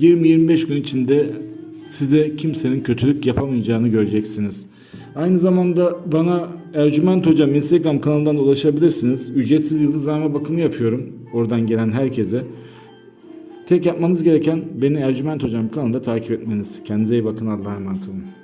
20-25 gün içinde size kimsenin kötülük yapamayacağını göreceksiniz. Aynı zamanda bana Ercüment Hocam Instagram kanalından ulaşabilirsiniz. Ücretsiz yıldızlama bakımı yapıyorum. Oradan gelen herkese. Tek yapmanız gereken beni Ercüment Hocam kanalında takip etmeniz. Kendinize iyi bakın. Allah'a emanet olun.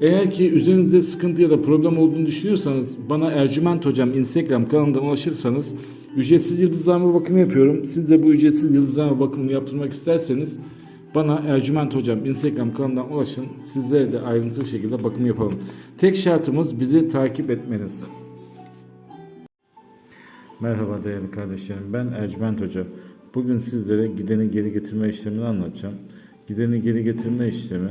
Eğer ki üzerinizde sıkıntı ya da problem olduğunu düşünüyorsanız bana Ercüment Hocam Instagram kanalından ulaşırsanız ücretsiz yıldızlama bakımı yapıyorum. Siz de bu ücretsiz yıldızlama bakımını yaptırmak isterseniz bana Ercüment Hocam Instagram kanalından ulaşın. Sizlere de ayrıntılı şekilde bakım yapalım. Tek şartımız bizi takip etmeniz. Merhaba değerli kardeşlerim. Ben Ercüment Hoca. Bugün sizlere gideni geri getirme işlemini anlatacağım. Gideni geri getirme işlemi